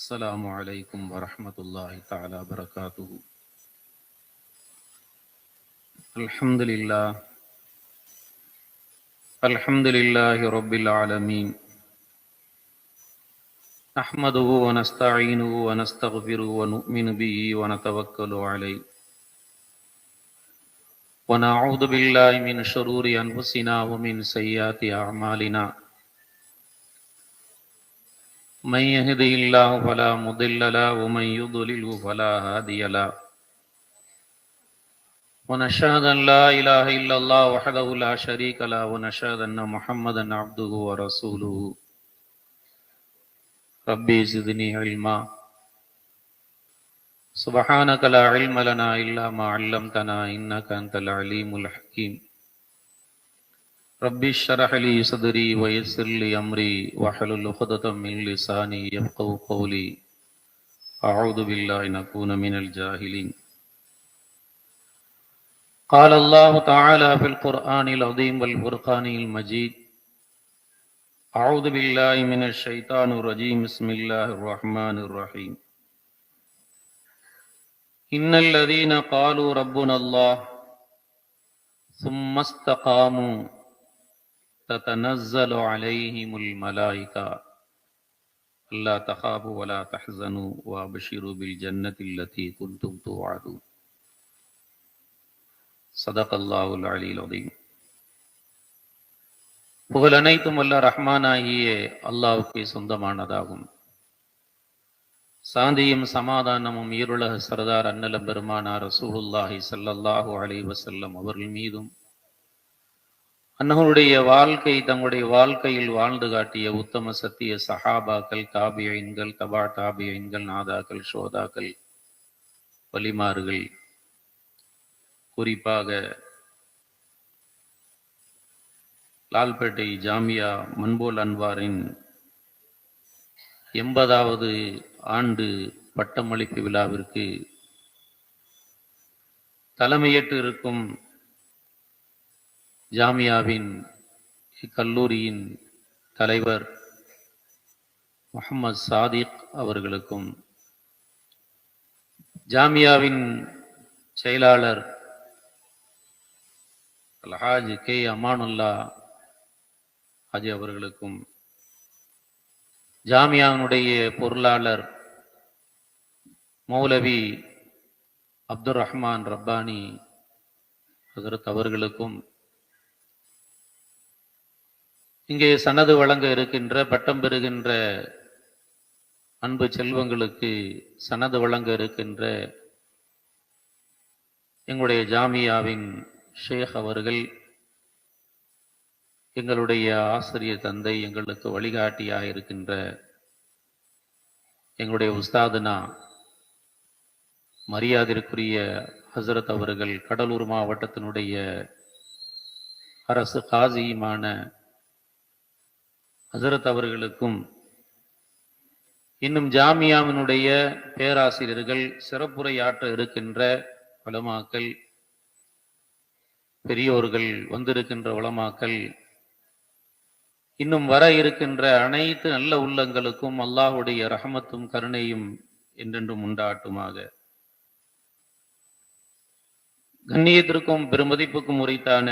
السلام عليكم ورحمة الله تعالى وبركاته. الحمد لله. الحمد لله رب العالمين. نحمده ونستعينه ونستغفره ونؤمن به ونتوكل عليه. ونعوذ بالله من شرور أنفسنا ومن سيئات أعمالنا. من يهده الله فلا مضل له ومن يضلل فلا هادي له. ونشهد أن لا إله إلا الله وحده لا شريك له ونشهد أن محمدا عبده ورسوله. ربي زدني علما. سبحانك لا علم لنا إلا ما علمتنا إنك أنت العليم الحكيم. رب شرح لی صدری ویسر لی امری وحل الخدط من لسانی یبقو قولی. اعوذ باللہ نکون من الجاہلین. قال اللہ تعالی فی القرآن العظیم والفرقان المجید. اعوذ باللہ من الشیطان الرجیم. بسم اللہ الرحمن الرحیم. ان اللذین قالوا ربنا اللہ ثم استقاموا تتنزل عليهم الملائكة ألا تخافوا ولا تحزنوا وابشروا بالجنة التي كنتم توعدون صدق الله العلي العظيم புகழ் அனைத்தும் அல்ல ரஹ்மானாகிய அல்லாவுக்கே சொந்தமானதாகும் சாந்தியும் சமாதானமும் ஈருலக சரதார் அன்னலம் பெருமானார் ரசூலுல்லாஹி ஸல்லல்லாஹு அலைஹி வஸல்லம் அவர்கள் மீதும் அன்னவருடைய வாழ்க்கை தங்களுடைய வாழ்க்கையில் வாழ்ந்து காட்டிய உத்தம சத்திய சஹாபாக்கள் தாபியன்கள் தபா தாபியன்கள் நாதாக்கள் ஷோதாக்கள் வலிமார்கள். குறிப்பாக லால்பேட்டை ஜாமியா மன்போல் அன்வாரின் எண்பதாவது ஆண்டு பட்டமளிப்பு விழாவிற்கு தலைமையேற்று இருக்கும் ஜாமியாவின் இக்கல்லூரியின் தலைவர் முகமது சாதிக் அவர்களுக்கும் ஜாமியாவின் செயலாளர் அல்ஹாஜ் கே. அமானுல்லா ஹாஜி அவர்களுக்கும் ஜாமியாவினுடைய பொருளாளர் மௌலவி அப்துல் ரஹ்மான் ரப்பானி ஹசரத் அவர்களுக்கும் இங்கே சனது வழங்க இருக்கின்ற பட்டம் பெறுகின்ற அன்பு செல்வங்களுக்கு சனது வழங்க இருக்கின்ற எங்களுடைய ஜாமியாவின் ஷேக் அவர்கள் எங்களுடைய ஆசிரியர் தந்தை எங்களுக்கு வழிகாட்டியாக இருக்கின்ற எங்களுடைய உஸ்தாதுனா மரியாதைக்குரிய ஹசரத் அவர்கள் கடலூர் மாவட்டத்தினுடைய அரசு காசியுமான ஹசரத் அவர்களுக்கும் இன்னும் ஜாமியாவினுடைய பேராசிரியர்கள் சிறப்புரையாற்ற இருக்கின்ற வளமாக்கள் பெரியோர்கள் வந்திருக்கின்ற வளமாக்கள் இன்னும் வர இருக்கின்ற அனைத்து நல்ல உள்ளங்களுக்கும் அல்லாஹுடைய ரஹமத்தும் கருணையும் என்றென்றும் உண்டாட்டுமாக. கண்ணியத்திற்கும் பெருமதிப்புக்கும் உரித்தான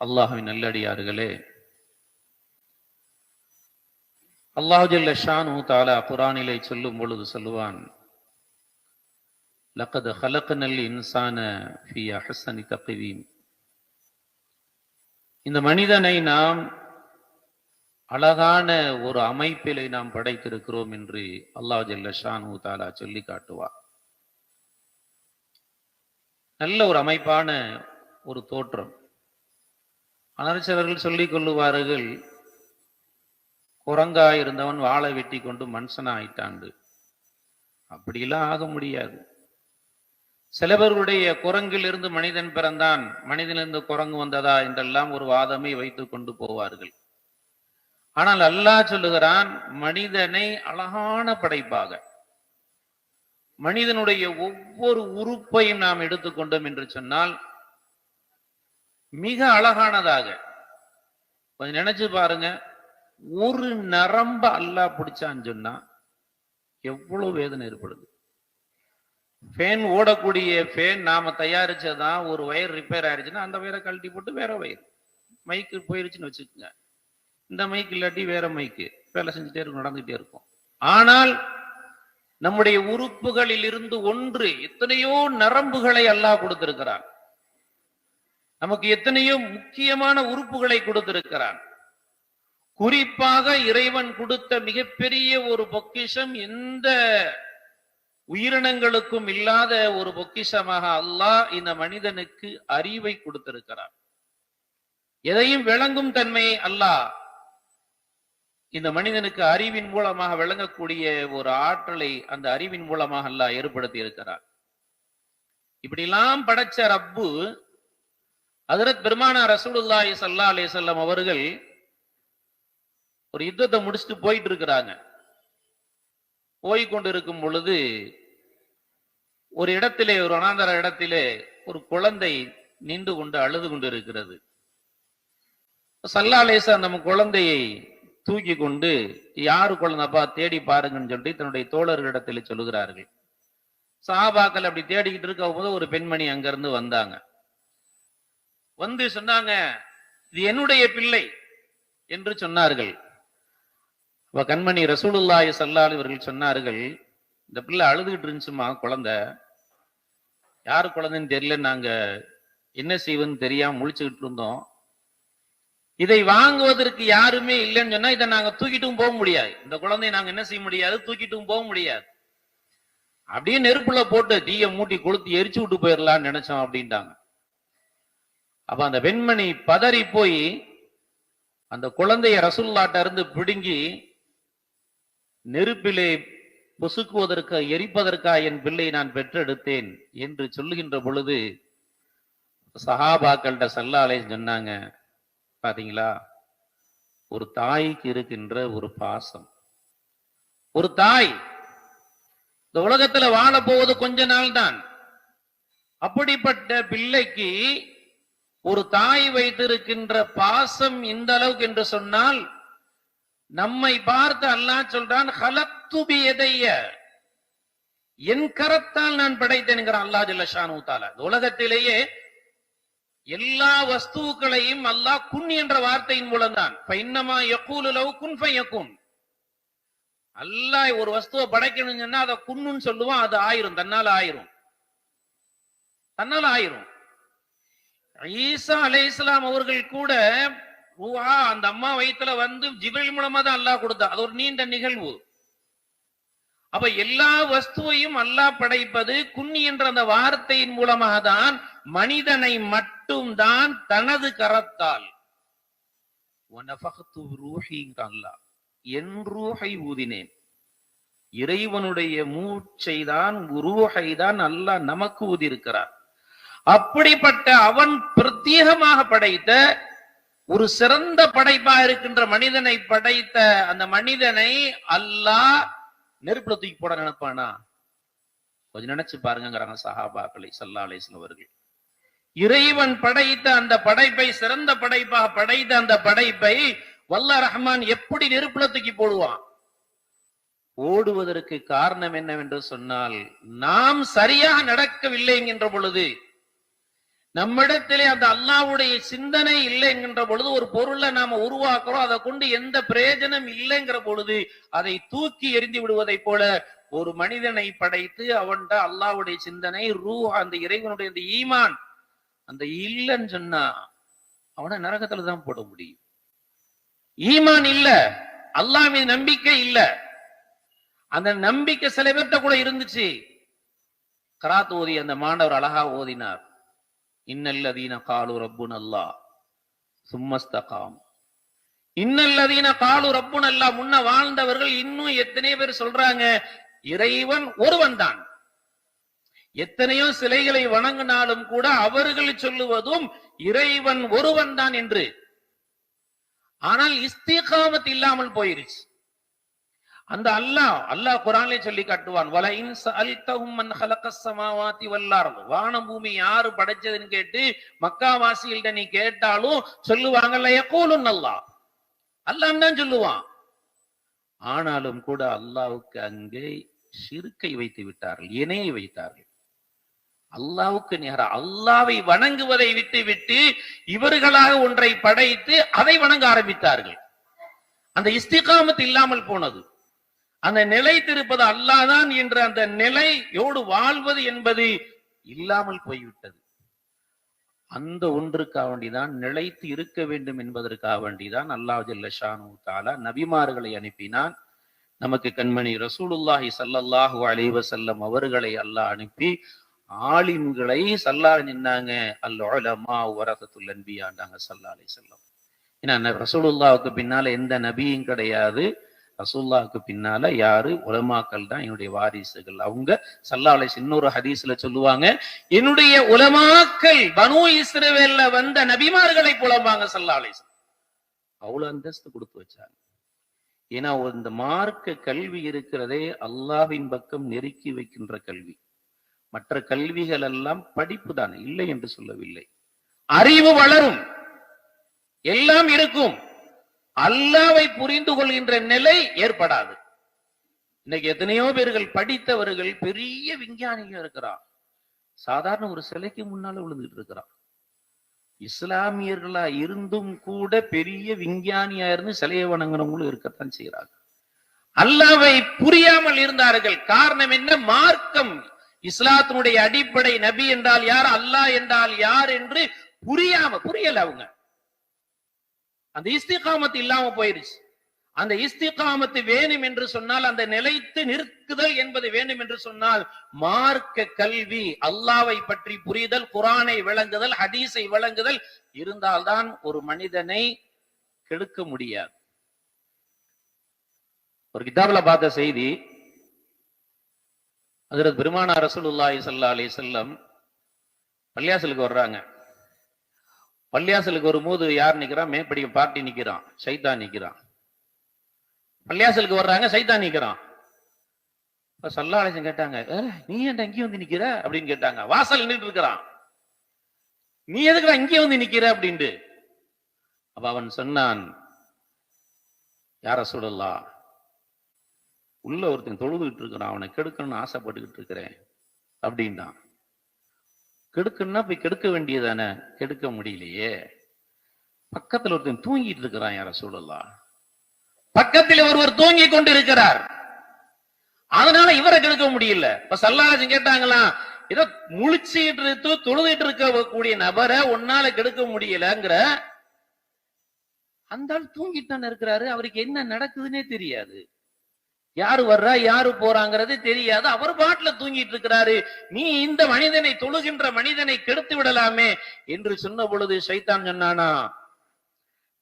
அல்லாஹுவின் நல்லடியார்களே அல்லாஹுஜல்ல ஷானு தாலா குரானிலை சொல்லும் பொழுது சொல்லுவான் லக்கது ஹலக்கனல் இன்சான ஃபி அஹசனி இந்த மனிதனை நாம் அழகான ஒரு அமைப்பிலை நாம் படைத்திருக்கிறோம் என்று அல்லாஹ் ஜல்ல ஷானு தாலா சொல்லி காட்டுவார் நல்ல ஒரு அமைப்பான ஒரு தோற்றம். அனர்ச்சவர்கள் சொல்லிக் கொள்ளுவார்கள் குரங்கா இருந்தவன் வாழை வெட்டி கொண்டு மனுஷனா ஆயிட்டாண்டு அப்படிலாம் ஆக முடியாது. சிலவர்களுடைய குரங்கிலிருந்து மனிதன் பிறந்தான். மனிதனிலிருந்து குரங்கு வந்ததா என்றெல்லாம் ஒரு வாதமை வைத்துக் கொண்டு போவார்கள். ஆனால் அல்லாஹ் சொல்லுகிறான் மனிதனை அழகான படைப்பாக மனிதனுடைய ஒவ்வொரு உறுப்பையும் நாம் எடுத்துக்கொண்டோம் என்று சொன்னால் மிக அழகானதாக. கொஞ்சம் நினைச்சு பாருங்க. ஒரு நரம்ப அல்லாஹ் பிடிச்சான்னு சொன்னா எவ்வளவு வேதனை ஏற்படுது. ஃபேன் ஓடக்கூடிய ஃபேன் நாம தயாரிச்சதான் ஒரு வயர் ரிப்பேர் ஆயிடுச்சுன்னா அந்த வயரை கழட்டி போட்டு வேற வயர். மைக்கு போயிருச்சுன்னு வச்சுக்கோங்க. இந்த மைக் இல்லாட்டி வேற மைக்கு வேலை செஞ்சுட்டே இருக்கும் நடந்துகிட்டே இருக்கும். ஆனால் நம்முடைய உறுப்புகளில் இருந்து ஒன்று எத்தனையோ நரம்புகளை அல்லாஹ் கொடுத்திருக்கிறான். நமக்கு எத்தனையோ முக்கியமான உறுப்புகளை கொடுத்திருக்கிறான். குறிப்பாக இறைவன் கொடுத்த மிகப்பெரிய ஒரு பொக்கிஷம் எந்த உயிரினங்களுக்கும் இல்லாத ஒரு பொக்கிஷமாக அல்லாஹ் இந்த மனிதனுக்கு அறிவை கொடுத்திருக்கிறார் எதையும் விளங்கும் தன்மை அல்லாஹ் இந்த மனிதனுக்கு அறிவின் மூலமாக விளங்கக்கூடிய ஒரு ஆற்றலை அந்த அறிவின் மூலமாக அல்லாஹ் ஏற்படுத்தி இருக்கிறார் இப்படிலாம் படைச்ச ரப்பு அதிரத் பெருமானா ரசூலுல்லாஹி சல்லா அலைஹி அவர்கள் ஒரு யுத்தத்தை முடிச்சுட்டு போயிட்டு இருக்கிறாங்க போய்கொண்டு இருக்கும் பொழுது ஒரு இடத்திலே ஒரு அனாந்தர இடத்திலே ஒரு குழந்தை நின்று கொண்டு அழுது கொண்டு இருக்கிறது சல்லாலேசா நம்ம குழந்தையை தூக்கி கொண்டு யாரு குழந்தைப்பா தேடி பாருங்கன்னு சொல்லிட்டு தன்னுடைய தோழர்களிடத்தில் சொல்லுகிறார்கள். சாபாக்கள் அப்படி தேடிக்கிட்டு இருக்க போது ஒரு பெண்மணி அங்கிருந்து வந்தாங்க. வந்து சொன்னாங்க இது என்னுடைய பிள்ளை என்று சொன்னார்கள். இப்போ கண்மணி ரசூலுல்லாஹி சல்லால் இவர்கள் சொன்னார்கள் இந்த பிள்ளை அழுதுகிட்டு இருந்துச்சுமா குழந்தை. யார் குழந்தைன்னு தெரியல நாங்க என்ன செய்வன்னு தெரியாம முழிச்சுக்கிட்டு இருந்தோம். இதை வாங்குவதற்கு யாருமே இல்லைன்னு சொன்னா இதை நாங்க தூக்கிட்டும் போக முடியாது. இந்த குழந்தையை நாங்க என்ன செய்ய முடியாது? தூக்கிட்டும் போக முடியாது. அப்படியே நெருப்புல போட்டு தீய மூட்டி கொளுத்தி எரிச்சு விட்டு போயிடலாம்னு நினைச்சோம் அப்படின்ட்டாங்க. அப்ப அந்த பெண்மணி பதறி போய் அந்த குழந்தைய ரசுல்லாட்ட இருந்து பிடுங்கி நெருப்பிலே பொசுக்குவதற்கு எரிப்பதற்கா என் பிள்ளை நான் பெற்றெடுத்தேன் என்று சொல்லுகின்ற பொழுது சஹாபாக்கள்கிட்ட சல்லாலே சொன்னாங்க பாத்தீங்களா? ஒரு தாய்க்கு இருக்கின்ற ஒரு பாசம். ஒரு தாய் இந்த உலகத்துல வாழ போவது கொஞ்ச நாள் தான் அப்படிப்பட்ட பிள்ளைக்கு ஒரு தாய் வைத்திருக்கின்ற பாசம் இந்த அளவுக்கு என்று சொன்னால் நம்மை பார்த்து அல்லாஹ் சொல்றான் ஹலத்துபி எதைய என் கரத்தால் நான் படைத்தேன்கிறான் அல்லாஹ் ஜல்லஷானு தாலா உலகத்திலேயே எல்லா வஸ்துக்களையும் அல்லாஹ் குன் என்ற வார்த்தையின் மூலம் தான் இன்னமா யக்கூலு லவ் குன் ஃபயகுன் அல்லாஹ் ஒரு வஸ்துவை படைக்கணும்னு சொன்னா அதை குன்னு சொல்லுவான் அது ஆயிரும் தன்னால ஆயிரும். தன்னால ஆயிரும். ஈசா அலைஹிஸ்ஸலாம் அவர்கள் கூட ரூஹா அந்த அம்மா வயிற்றுல வந்து ஜிபிரில் மூலமா தான் அல்லாஹ் கொடுத்தா. அது ஒரு நீண்ட நிகழ்வு. அப்ப எல்லா வஸ்துவையும் அல்லாஹ் படைப்பது குன்னி என்ற அந்த வார்த்தையின் மூலமாக தான் மனிதனை மட்டும் தான் தனது கரத்தால். அல்லாஹ். என் ரூஹை ஊதினேன். இறைவனுடைய மூச்சை தான் உருவகை தான் அல்லாஹ் நமக்கு ஊதி ஊதியிருக்கிறார். அப்படிப்பட்ட அவன் பிரத்யேகமாக படைத்த ஒரு சிறந்த படைப்பா இருக்கின்ற மனிதனை படைத்த அந்த மனிதனை அல்லாஹ் நெருப்புல தூக்கி போட நினைப்பானா? கொஞ்சம் நினைச்சு பாருங்கிறாங்க சஹாபாக்களை சல்லா அலிஸ்லாம் அவர்கள். இறைவன் படைத்த அந்த படைப்பை சிறந்த படைப்பாக படைத்த அந்த படைப்பை வல்ல ரஹ்மான் எப்படி நெருப்புல தூக்கி போடுவான்? ஓடுவதற்கு காரணம் என்னவென்று சொன்னால் நாம் சரியாக நடக்கவில்லை என்கின்ற பொழுது நம்மிடத்திலே அந்த அல்லாவுடைய சிந்தனை இல்லை என்கின்ற பொழுது ஒரு பொருளை நாம உருவாக்குறோம். அதை கொண்டு எந்த பிரயோஜனம் இல்லைங்கிற பொழுது அதை தூக்கி எரிந்து விடுவதை போல ஒரு மனிதனை படைத்து அவன்கிட்ட அல்லாவுடைய சிந்தனை ரூ அந்த இறைவனுடைய அந்த ஈமான் அந்த இல்லைன்னு சொன்னா அவனை நரகத்துல தான் போட முடியும். ஈமான் இல்ல அல்லாஹ் மீது நம்பிக்கை இல்ல. அந்த நம்பிக்கை சில பேர்கிட்ட கூட இருந்துச்சு. கராத் ஓதி அந்த மாணவர் அழகா ஓதினார். இன்னல்லதீன காலு ரப்புன் அல்லாஹ் சும்மஸ்தகாம். இன்னல்லதீன காலு ரப்புன் அல்லாஹ் முன்ன வாழ்ந்தவர்கள் இன்னும் எத்தனை பேர் சொல்றாங்க இறைவன் ஒருவன் தான் எத்தனையோ சிலைகளை வணங்கினாலும் கூட அவர்கள் சொல்லுவதும் இறைவன் ஒருவன் தான் என்று. ஆனால் இஸ்திகாமத் இல்லாமல் போயிருச்சு. அந்த அல்லாஹ் அல்லாஹ் குரான்ல சொல்லி காட்டுவான் வல இன் சஅல்தஹும் மன் ஹலகஸ் ஸமாவாதி வல் வானம் பூமி யாரு படைச்சதுன்னு கேட்டு மக்கா வாசிகள்ட்ட நீ கேட்டாலும் சொல்லுவாங்கல்ல எக்கோலும் நல்லா அல்லாஹ். தான் சொல்லுவான். ஆனாலும் கூட அல்லாவுக்கு அங்கே சிறுக்கை வைத்து விட்டார்கள் இணையை வைத்தார்கள். அல்லாவுக்கு நிகரா அல்லாவை வணங்குவதை விட்டு விட்டு இவர்களாக ஒன்றை படைத்து அதை வணங்க ஆரம்பித்தார்கள். அந்த இஸ்திகாமத் இல்லாமல் போனது. அந்த நிலைத்திருப்பது அல்லாதான் என்ற அந்த நிலையோடு வாழ்வது என்பது இல்லாமல் போய்விட்டது. அந்த ஒன்றுக்காக வேண்டிதான் நிலைத்து இருக்க வேண்டும் என்பதற்காக வேண்டிதான் அல்லாஹ் ஜல்லஷானு தாலா நபிமார்களை அனுப்பினான். நமக்கு கண்மணி ரசூலுல்லாஹி சல்லல்லாஹு அலைஹி அவர்களை அல்லாஹ் அனுப்பி ஆலிம்களை சல்லா நின்னாங்க. அல்லமா உலமா அன்பியாண்டாங்க சல்லா அலைஹி செல்லம் ஏன்னா ரசூலுல்லாவுக்கு பின்னால எந்த நபியும் கிடையாது. ரசூல்லாவுக்கு பின்னால யாரு? உலமாக்கள் தான் என்னுடைய வாரிசுகள். அவங்க சல்லாலை இன்னொரு ஹதீஸ்ல சொல்லுவாங்க என்னுடைய உலமாக்கள் பனு இஸ்ரவேல்ல வந்த நபிமார்களை புலம்பாங்க சல்லாலை அவ்வளவு அந்தஸ்து கொடுத்து வச்சாங்க. ஏன்னா இந்த மார்க்க கல்வி இருக்கிறதே அல்லாஹ்வின் பக்கம் நெருக்கி வைக்கின்ற கல்வி. மற்ற கல்விகள் எல்லாம் படிப்பு தான். இல்லை என்று சொல்லவில்லை. அறிவு வளரும். எல்லாம் இருக்கும். அல்லாவை புரிந்து கொள்கின்ற நிலை ஏற்படாது. இன்னைக்கு எத்தனையோ பேர்கள் படித்தவர்கள் பெரிய விஞ்ஞானிகள் இருக்கிறான் சாதாரண ஒரு சிலைக்கு முன்னால விழுந்துட்டு இருக்கிறான் இஸ்லாமியர்களா இருந்தும் கூட பெரிய விஞ்ஞானியா இருந்து சிலையை வணங்குறவங்களும் இருக்கத்தான் செய்யறாங்க அல்லாவை புரியாமல் இருந்தார்கள். காரணம் என்ன? மார்க்கம். இஸ்லாத்தினுடைய அடிப்படை நபி என்றால் யார்? அல்லாஹ் என்றால் யார் என்று புரியாம புரியல அவங்க. அந்த இஸ்திகாமத்து இல்லாம போயிருச்சு. அந்த இஸ்திகாமத்து வேணும் என்று சொன்னால் அந்த நிலைத்து நிற்குதல் என்பது வேண்டும் என்று சொன்னால் மார்க்க கல்வி அல்லாவை பற்றி புரிதல் குரானை விளங்குதல் ஹதீஸை விளங்குதல் இருந்தால்தான் ஒரு மனிதனை கெடுக்க முடியாது. ஒரு கிதாபில் பார்த்த செய்தி அதில் பெருமானா ரசூலுல்லாஹி சல்லா அலி செல்லம் பள்ளியாசலுக்கு வர்றாங்க. பள்ளியாசலுக்கு வரும்போது யார் நிக்கிறான்? மேற்படிக்க பார்ட்டி நிக்கிறான். சைத்தான் நிக்கிறான். பள்ளியாசலுக்கு வர்றாங்க சைத்தான் நிக்கிறான். இப்ப சல்லாலேசன் கேட்டாங்க "ஏ, நீ ஏன் இங்கே வந்து நிக்கிற? அப்படின்னு கேட்டாங்க. வாசல் நின்றுட்டு இருக்கிறான். நீ எதுக்குடா இங்கே வந்து நிக்கிற? அப்படின்ட்டு. அப்ப அவன் சொன்னான் யார சொல்லலாம் உள்ள ஒருத்தன் தொழுதுகிட்டு இருக்கிறான். அவனை கெடுக்கணும்னு ஆசைப்பட்டுக்கிட்டு இருக்கிறேன். அப்படின்ட்டான் கெடுக்கணும்னா போய் கெடுக்க வேண்டியதானே? கெடுக்க முடியலையே. பக்கத்துல ஒருத்தன் தூங்கிட்டு இருக்கிறான் யார சொல்லலாம் பக்கத்தில் ஒருவர் தூங்கி கொண்டு இருக்கிறார் அதனால இவரை கெடுக்க முடியல. இப்ப சல்லாராஜன் கேட்டாங்களாம் ஏதோ முழிச்சிட்டு இருந்து தொழுதுட்டு இருக்கக்கூடிய நபரை உன்னால கெடுக்க முடியலங்கிற. அந்த ஆள் தூங்கிட்டு தானே இருக்கிறாரு. அவருக்கு என்ன நடக்குதுன்னே தெரியாது. யாரு வர்றா யாரு போறாங்கிறது தெரியாது. அவர் பாட்டுல தூங்கிட்டு இருக்கிறாரு. நீ இந்த மனிதனை தொழுகின்ற மனிதனை கெடுத்து விடலாமே என்று சொன்ன பொழுது சைத்தான் சொன்னானா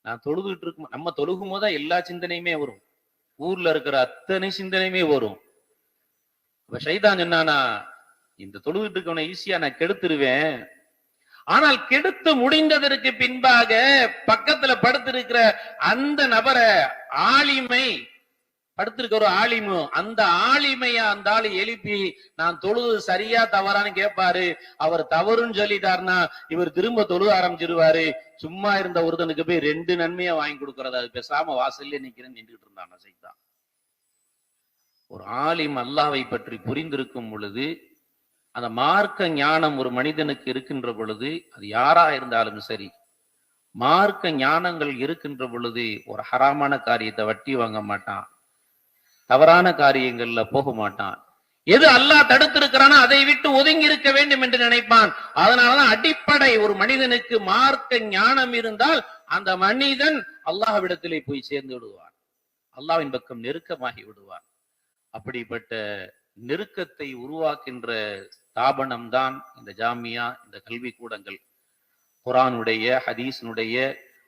நான் தொழுதுட்டு இருக்கும் நம்ம தொழுகும் போதா எல்லா சிந்தனையுமே வரும். ஊர்ல இருக்கிற அத்தனை சிந்தனையுமே வரும். இப்ப சைதான் சொன்னானா இந்த தொழுதுட்டு இருக்கவனை ஈஸியா நான் கெடுத்துருவேன். ஆனால் கெடுத்து முடிந்ததற்கு பின்பாக பக்கத்துல படுத்திருக்கிற அந்த நபரை ஆளிமை படுத்திருக்க ஒரு ஆலிமு. அந்த ஆலிமைய அந்த ஆளு எழுப்பி நான் தொழுது சரியா தவறான்னு கேட்பாரு அவர் தவறுன்னு சொல்லிட்டாருன்னா இவர் திரும்ப தொழுத ஆரம்பிச்சிருவாரு. சும்மா இருந்த ஒருத்தனுக்கு போய் ரெண்டு நன்மையா வாங்கி கொடுக்கறது அது பேசாம வாசல்ல நிக்கிறேன்னு நின்றுட்டு இருந்தான் சைத்தான் ஒரு ஆலிம் அல்லாவை பற்றி புரிந்திருக்கும் பொழுது அந்த மார்க்க ஞானம் ஒரு மனிதனுக்கு இருக்கின்ற பொழுது அது யாரா இருந்தாலும் சரி மார்க்க ஞானங்கள் இருக்கின்ற பொழுது ஒரு ஹராமான காரியத்தை வட்டி வாங்க மாட்டான். தவறான காரியங்கள்ல போக மாட்டான். எது அல்லாஹ் தடுத்திருக்கிறானோ அதை விட்டு ஒதுங்கி இருக்க வேண்டும் என்று நினைப்பான். அதனாலதான் அடிப்படை ஒரு மனிதனுக்கு மார்க்க ஞானம் இருந்தால் அந்த மனிதன் அல்லாஹ்விடத்திலே போய் சேர்ந்து விடுவான். அல்லாவின் பக்கம் நெருக்கமாகி விடுவான். அப்படிப்பட்ட நெருக்கத்தை உருவாக்கின்ற ஸ்தாபனம் தான் இந்த ஜாமியா இந்த கல்வி கூடங்கள் குரானுடைய ஹதீஸினுடைய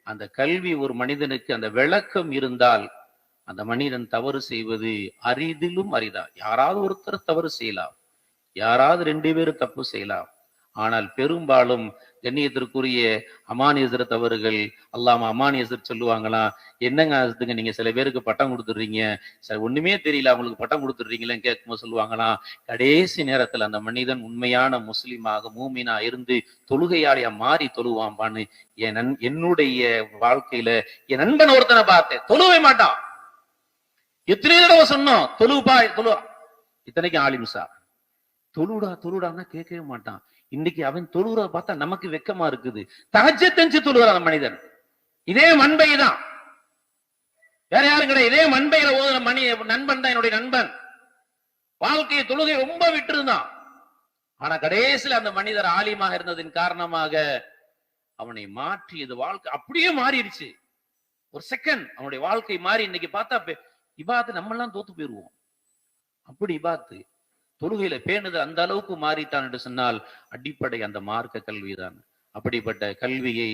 அந்த கல்வி ஒரு மனிதனுக்கு அந்த விளக்கம் இருந்தால் அந்த மனிதன் தவறு செய்வது அரிதிலும் அரிதா யாராவது ஒருத்தர் தவறு செய்யலாம். யாராவது ரெண்டு பேரும் தப்பு செய்யலாம். ஆனால் பெரும்பாலும் கண்ணியத்திற்குரிய அமானியசர் தவறுகள் அல்லாம அமானியசர் சொல்லுவாங்களாம் என்னங்க அதுங்க நீங்க சில பேருக்கு பட்டம் கொடுத்துடுறீங்க. சில ஒண்ணுமே தெரியல. அவங்களுக்கு பட்டம் கொடுத்துடுறீங்களேன்னு கேட்கும்போது சொல்லுவாங்களாம் கடைசி நேரத்துல அந்த மனிதன் உண்மையான முஸ்லீமாக மூமினா இருந்து தொழுகையாளியா மாறி தொழுவாம்பான்னு என் நன் என்னுடைய வாழ்க்கையில என் நண்பன் ஒருத்தனை பார்த்தேன். தொழுவே மாட்டான். எத்தனை தடவை சொன்னோம் தொழுப்பா தொழு. இத்தனைக்கும் ஆலிம் சார் தொழுடா தொழுடான்னா கேட்கவே மாட்டான். இன்னைக்கு அவன் தொழுற பார்த்தா நமக்கு வெக்கமா இருக்குது. தகஜ தெஞ்சு தொழுகிறான் அந்த மனிதன். இதே மண்பை தான். வேற யாரும் கிடையாது. இதே மண்பையில ஓதுற மணி நண்பன் தான் என்னுடைய நண்பன். வாழ்க்கையை தொழுகை ரொம்ப விட்டுருந்தான். ஆனா கடைசியில் அந்த மனிதர் ஆலிமாக இருந்ததின் காரணமாக அவனை மாற்றியது வாழ்க்கை. அப்படியே மாறிடுச்சு. ஒரு செகண்ட் அவனுடைய வாழ்க்கை மாறி இன்னைக்கு பார்த்தா இபாத்து நம்ம எல்லாம் தோத்து போயிடுவோம் அப்படி இபாத்து தொழுகையில பேணுது அந்த அளவுக்கு மாறித்தான் என்று சொன்னால் அடிப்படை அந்த மார்க்க கல்விதான். அப்படிப்பட்ட கல்வியை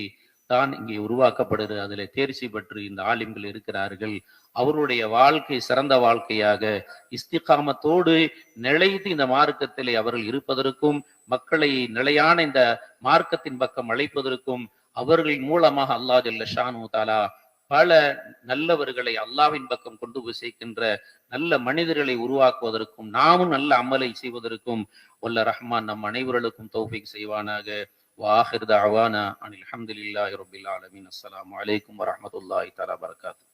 தான் இங்கே உருவாக்கப்படுது. அதில் தேர்ச்சி பெற்று இந்த ஆலிம்கள் இருக்கிறார்கள். அவருடைய வாழ்க்கை சிறந்த வாழ்க்கையாக இஸ்திகாமத்தோடு நிலைத்து இந்த மார்க்கத்திலே அவர்கள் இருப்பதற்கும் மக்களை நிலையான இந்த மார்க்கத்தின் பக்கம் அழைப்பதற்கும் அவர்களின் மூலமாக அல்லாஹ் ஜல்ல ஷானு தாலா பல நல்லவர்களை அல்லாவின் பக்கம் கொண்டு போய் சேர்க்கின்ற நல்ல மனிதர்களை உருவாக்குவதற்கும் நாமும் நல்ல அமலை செய்வதற்கும் வல்ல ரஹ்மான் நம் அனைவர்களுக்கும் தௌஃபிக் செய்வானாக. வாஹிர் தஅவானா அனில் அஹமதுல்லாஹி ரபில் ஆலமின். அஸ்லாம் வலைக்கம் வரமத்துல்லாஹி தலா வரகாத்து